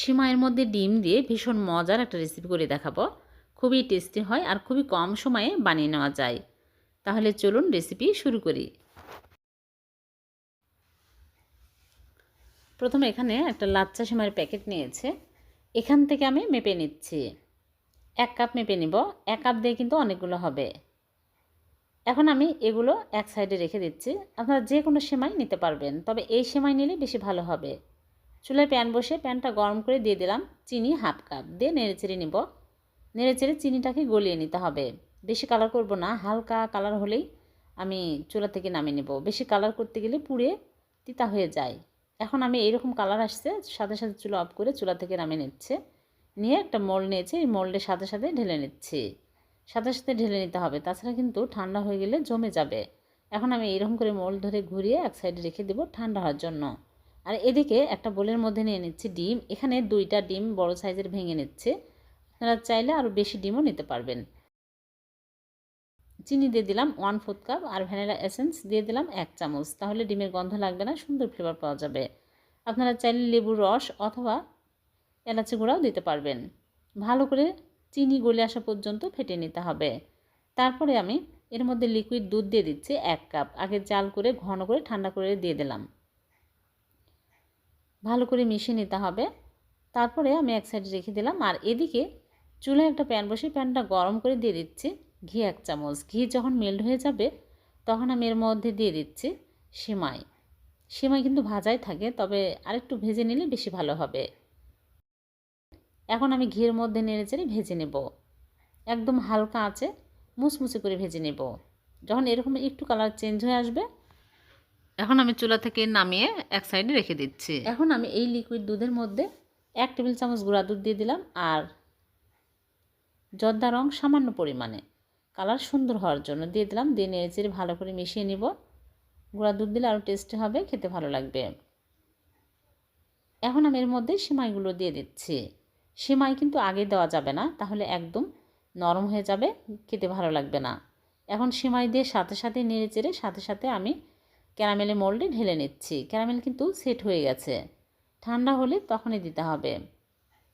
সিমাইয়ের মধ্যে ডিম দিয়ে ভীষণ মজার একটা রেসিপি করে দেখাবো। খুবই টেস্টি হয় আর খুবই কম সময়ে বানিয়ে নেওয়া যায়। তাহলে চলুন রেসিপি শুরু করি। প্রথমে এখানে একটা লাচ্চা সিমাইয়ের প্যাকেট নিয়েছে। এখান থেকে আমি মেপে নিচ্ছি। এক কাপ মেপে নিব। এক কাপ দিয়ে কিন্তু অনেকগুলো হবে। এখন আমি এগুলো এক সাইডে রেখে দিচ্ছি। আপনারা যে কোনো সেমাই নিতে পারবেন, তবে এই সেমাই নিলে বেশি ভালো হবে। চুলায় প্যান বসে প্যানটা গরম করে দিয়ে দিলাম চিনি হাফ কাপ। দিয়ে নেড়েচেড়ে নিব। নেড়েচেড়ে চিনিটাকে গলিয়ে নিতে হবে। বেশি কালার করব না, হালকা কালার হলেই আমি চুলা থেকে নামিয়ে নেব। বেশি কালার করতে গেলে পুড়ে তিতা হয়ে যায়। এখন আমি এইরকম কালার আসছে, সাথে সাথে চুলা অফ করে চুলা থেকে নামিয়ে নিচ্ছে। নিয়ে একটা মোল্ড নিয়েছে, এই মোল্ডের সাথে সাথে ঢেলে নিচ্ছি। সাথে সাথে ঢেলে নিতে হবে, তাছাড়া কিন্তু ঠান্ডা হয়ে গেলে জমে যাবে। এখন আমি এইরকম করে মোল্ড ধরে ঘুরিয়ে এক সাইডে রেখে দেবো ঠান্ডা হওয়ার জন্য। আর এদিকে একটা বোলের মধ্যে নিয়ে নিচ্ছি ডিম। এখানে দুইটা ডিম বড় সাইজের ভেঙে নিচ্ছে। আপনারা চাইলে আরও বেশি ডিমও নিতে পারবেন। চিনি দিয়ে দিলাম ওয়ান ফোর্থ কাপ আর ভ্যানিলা এসেন্স দিয়ে দিলাম এক চামচ। তাহলে ডিমের গন্ধ লাগবে না, সুন্দর ফ্লেভার পাওয়া যাবে। আপনারা চাইলে লেবুর রস অথবা এলাচি গুঁড়াও দিতে পারবেন। ভালো করে চিনি গলে আসা পর্যন্ত ফেটে নিতে হবে। তারপরে আমি এর মধ্যে লিকুইড দুধ দিয়ে দিচ্ছি এক কাপ। আগে জাল করে, ঘন করে, ঠান্ডা করে দিয়ে দিলাম। ভালো করে মিশিয়ে নিতে হবে। তারপরে আমি এক সাইডে রেখে দিলাম। আর এদিকে চুলায় একটা প্যান বসে প্যানটা গরম করে দিয়ে দিচ্ছি। ঘি এক চামচ। ঘি যখন মেল্ট হয়ে যাবে, তখন আমি এর মধ্যে দিয়ে দিচ্ছি সেমাই। সেমাই কিন্তু ভাজাই থাকে, তবে আরেকটু ভেজে নিলে বেশি ভালো হবে। এখন আমি ঘিয়ের মধ্যে নেড়ে চেড়ে ভেজে নেব। একদম হালকা আছে মুচমুচে করে ভেজে নেব। যখন এরকম একটু কালার চেঞ্জ হয়ে আসবে এখন আমি চুলা থেকে নামিয়ে এক সাইডে রেখে দিচ্ছি। এখন আমি এই লিকুইড দুধের মধ্যে এক টেবিল চামচ গুঁড়া দুধ দিয়ে দিলাম আর জর্দা রং সামান্য পরিমাণে কালার সুন্দর হওয়ার জন্য দিয়ে দিলাম। দিয়ে নেড়ে চেড়ে ভালো করে মিশিয়ে নিব। গুঁড়া দুধ দিলে আরও টেস্টি হবে, খেতে ভালো লাগবে। এখন আমি এর মধ্যে সেমাইগুলো দিয়ে দিচ্ছি। সেমাই কিন্তু আগে দেওয়া যাবে না, তাহলে একদম নরম হয়ে যাবে, খেতে ভালো লাগবে না। এখন সেমাই দিয়ে সাথে সাথে নেড়ে চেড়ে সাথে সাথে আমি ক্যারামেলের মোল্ডে ঢেলে নিচ্ছি। ক্যারামেল কিন্তু সেট হয়ে গেছে। ঠান্ডা হলে তখনই দিতে হবে।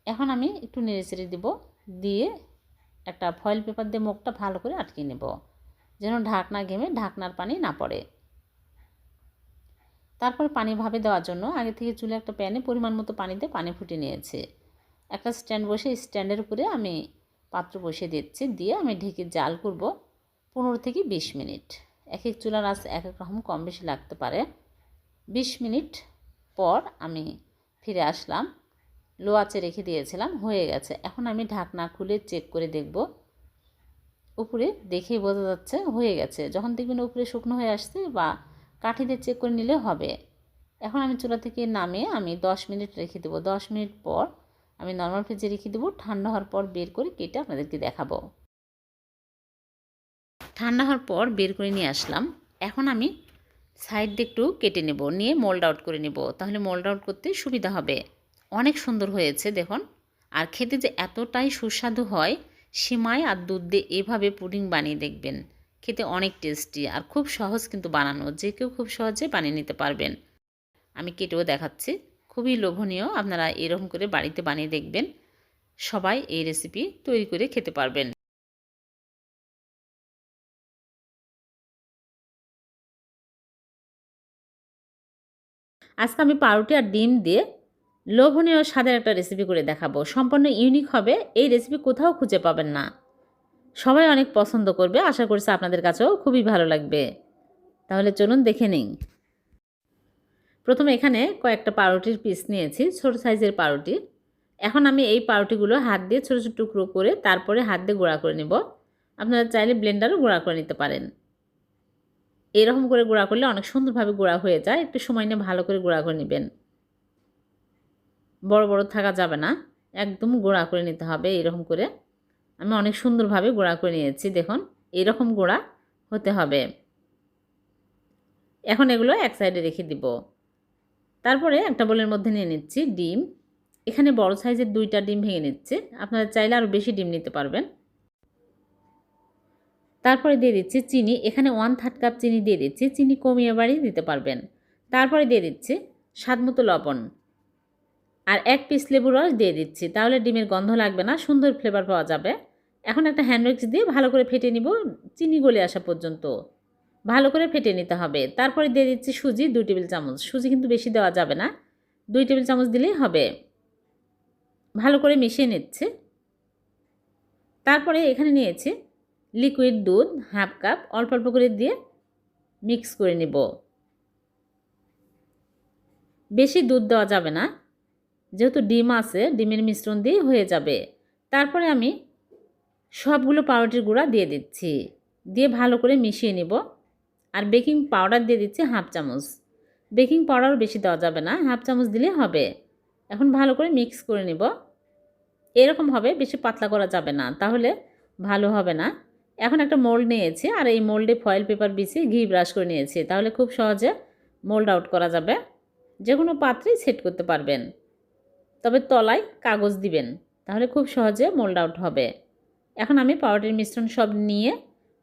এখন আমি একটু নেড়ে চেড়ে দেবো, দিয়ে একটা ফয়েল পেপার দিয়ে মুখটা ভালো করে আটকে নেব, যেন ঢাকনা ঘেমে ঢাকনার পানি না পড়ে। তারপর পানি ভাবে দেওয়ার জন্য আগে থেকে চুলে একটা প্যানে পরিমাণ মতো পানিতে পানি ফুটে নিয়েছে। একটা স্ট্যান্ড বসে স্ট্যান্ডের উপরে আমি পাত্র বসিয়ে দিচ্ছি, দিয়ে আমি ঢেকে জাল করব পনেরো থেকে বিশ মিনিট। এক এক চুলার আঁচ এক এক রকম কম বেশি লাগতে পারে। বিশ মিনিট পর আমি ফিরে আসলাম। লো আঁচে রেখে দিয়েছিলাম, হয়ে গেছে। এখন আমি ঢাকনা খুলে চেক করে দেখব। উপরে দেখেই বোঝা যাচ্ছে হয়ে গেছে। যখন দেখবেন উপরে শুকনো হয়ে আসছে বা কাঠি দিয়ে চেক করে নিলে হবে। এখন আমি চুলা থেকে নামিয়ে আমি দশ মিনিট রেখে দেবো। দশ মিনিট পর আমি নর্মাল ফ্রিজে রেখে দেবো। ঠান্ডা হওয়ার পর বের করে কেটে আপনাদেরকে দেখাবো। ঠান্ডা হওয়ার পর বের করে নিয়ে আসলাম। এখন আমি সাইড একটু কেটে নেব, নিয়ে মোল্ড আউট করে নেব। তাহলে মোল্ড আউট করতে সুবিধা হবে। অনেক সুন্দর হয়েছে, দেখুন। আর খেতে যে এতটাই সুস্বাদু হয়, সিমাই আর দুধ দিয়ে এভাবে পুডিং বানিয়ে দেখবেন। খেতে অনেক টেস্টি আর খুব সহজ কিন্তু বানানো। যে কেউ খুব সহজে বানিয়ে নিতে পারবেন। আমি কেটেও দেখাচ্ছি। খুবই লোভনীয়, আপনারা এরকম করে বাড়িতে বানিয়ে দেখবেন। সবাই এই রেসিপি তৈরি করে খেতে পারবেন। আজকে আমি পাউরুটি আর ডিম দিয়ে লোভনীয় স্বাদের একটা রেসিপি করে দেখাবো। সম্পূর্ণ ইউনিক হবে। এই রেসিপি কোথাও খুঁজে পাবেন না। সবাই অনেক পছন্দ করবে। আশা করছি আপনাদের কাছেও খুবই ভালো লাগবে। তাহলে চলুন দেখে নিই। প্রথমে এখানে কয়েকটা পাউরুটির পিস নিয়েছি, ছোট সাইজের পাউরুটি। এখন আমি এই পাউরুটিগুলো হাত দিয়ে ছোটো ছোটো টুকরো করে তারপরে হাত দিয়ে গুঁড়া করে নেব। আপনারা চাইলে ব্লেন্ডারও গুঁড়া করে নিতে পারেন। এরকম করে গুঁড়া করলে অনেক সুন্দরভাবে গুঁড়া হয়ে যায়। একটু সময় নিয়ে ভালো করে গুঁড়া করে নেবেন। বড় বড় থাকা যাবে না। একদম গোড়া করে নিতে হবে এরকম করে। আমি অনেক সুন্দরভাবে গোড়া করে নিয়েছি, দেখুন। এরকম গোড়া হতে হবে। এখন এগুলো এক সাইডে রেখে দিব। তারপরে একটা বোলের মধ্যে নিয়ে নিচ্ছি ডিম। এখানে বড় সাইজের দুইটা ডিম ভেঙে নিচ্ছে। আপনারা চাইলে আরও বেশি ডিম নিতে পারবেন। তারপরে দিয়ে দিচ্ছি চিনি, এখানে ওয়ান থার্ড কাপ চিনি দিয়ে দিচ্ছি, চিনি কমিয়ে বাড়িয়ে দিতে পারবেন। তারপরে দিয়ে দিচ্ছি স্বাদ মতো লবণ। আর এক পিস লেবু রস দিয়ে দিচ্ছি, তাহলে ডিমের গন্ধ লাগবে না, সুন্দর ফ্লেভার পাওয়া যাবে। এখন একটা হ্যান্ড দিয়ে ভালো করে ফেটে নিব, চিনি গলে আসা পর্যন্ত। ভালো করে ফেটে নিতে হবে। তারপরে দিয়ে দিচ্ছি সুজি, দুই টেবিল চামচ। সুজি কিন্তু বেশি দেওয়া যাবে না, দুই টেবিল চামচ দিলেই হবে। ভালো করে মিশিয়ে নিচ্ছে। তারপরে এখানে নিয়েছি লিকুইড দুধ হাফ কাপ অল্প অল্প করে দিয়ে মিক্স করে নেব। বেশি দুধ দেওয়া যাবে না, যেহেতু ডিম আছে, ডিমের মিশ্রণ দিয়ে হয়ে যাবে। তারপরে আমি সবগুলো পাউরুটির গুঁড়া দিয়ে দিচ্ছি, দিয়ে ভালো করে মিশিয়ে নিব। আর বেকিং পাউডার দিয়ে দিচ্ছি হাফ চামচ। বেকিং পাউডার বেশি দেওয়া যাবে না হাফ চামচ দিলে হবে। এখন ভালো করে মিক্স করে নিব। এরকম হবে, বেশি পাতলা করা যাবে না, তাহলে ভালো হবে না। এখন একটা মোল্ড নিয়েছি আর এই মোল্ডে ফয়েল পেপার বিছিয়ে ঘি ব্রাশ করে নিয়েছি। তাহলে খুব সহজে মোল্ড আউট করা যাবে। যে কোনো পাত্রেই সেট করতে পারবেন। তবে তলায় কাগজ দিবেন, তাহলে খুব সহজে মোল্ড আউট হবে। এখন আমি পাউডারের মিশ্রণ সব নিয়ে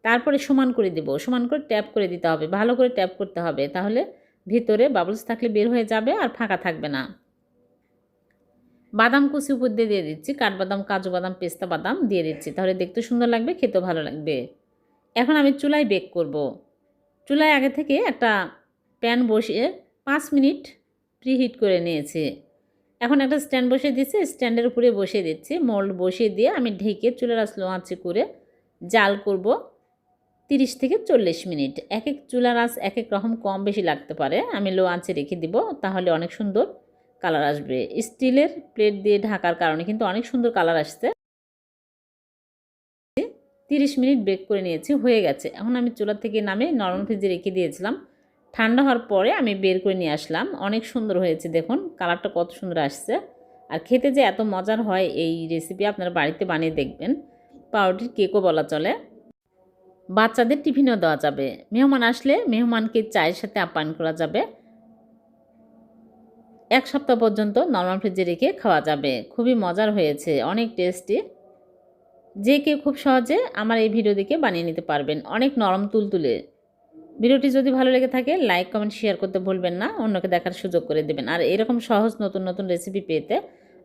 তারপরে সমান করে দিব। সমান করে ট্যাপ করে দিতে হবে। ভালো করে ট্যাপ করতে হবে। তাহলে ভিতরে বাবলস থাকলে বের হয়ে যাবে আর ফাঁকা থাকবে না। বাদাম কুচি উপর দিয়ে দিয়ে দিচ্ছি, কাঠবাদাম, কাজু বাদাম, পেস্তা বাদাম দিয়ে দিচ্ছি। তাহলে দেখতে সুন্দর লাগবে, খেতেও ভালো লাগবে। এখন আমি চুলায় বেক করব। চুলায় আগে থেকে একটা প্যান বসিয়ে পাঁচ মিনিট প্রিহিট করে নিয়েছি। এখন একটা স্ট্যান্ড বসিয়ে দিচ্ছি স্ট্যান্ডের উপরে বসিয়ে দিচ্ছি। মোল্ড বসিয়ে দিয়ে আমি ঢেকে চুলার স্লো আঁচে করে জাল করব তিরিশ থেকে চল্লিশ মিনিট। এক এক চুলার আঁচ এক এক রকম কম বেশি লাগতে পারে। আমি লো আঁচে রেখে দিব, তাহলে অনেক সুন্দর কালার আসবে। স্টিলের প্লেট দিয়ে ঢাকার কারণে কিন্তু অনেক সুন্দর কালার আসছে। তিরিশ মিনিট বেক করে নিয়েছি, হয়ে গেছে। এখন আমি চুলা থেকে নামে নরম ফ্রিজে রেখে দিয়েছিলাম। ঠান্ডা হওয়ার পরে আমি বের করে নিয়ে আসলাম। অনেক সুন্দর হয়েছে, দেখুন। কালারটা কত সুন্দর আসছে। আর খেতে যে এত মজার হয়, এই রেসিপি আপনারা বাড়িতে বানিয়ে দেখবেন। পাউরুটির কেকও বলা চলে। বাচ্চাদের টিফিনও দেওয়া যাবে। মেহমান আসলে মেহমানকে চায়ের সাথে আপ্যায়ন করা যাবে। এক সপ্তাহ পর্যন্ত নর্মাল ফ্রিজে রেখে খাওয়া যাবে। খুবই মজার হয়েছে, অনেক টেস্টি। যে কেউ খুব সহজে আমার এই ভিডিও দেখে বানিয়ে নিতে পারবেন। অনেক নরম তুলতুলে। ভিডিওটি যদি ভালো লেগে থাকে, লাইক, কমেন্ট, শেয়ার করতে ভুলবেন না। অন্যকে দেখার সুযোগ করে দেবেন। আর এরকম সহজ নতুন নতুন রেসিপি পেতে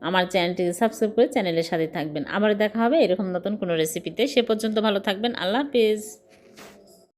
আমার চ্যানেলটিকে সাবস্ক্রাইব করে চ্যানেলের সাথে থাকবেন। আবার দেখা হবে এরকম নতুন কোনো রেসিপিতে। সে পর্যন্ত ভালো থাকবেন। আল্লাহ হাফিজ।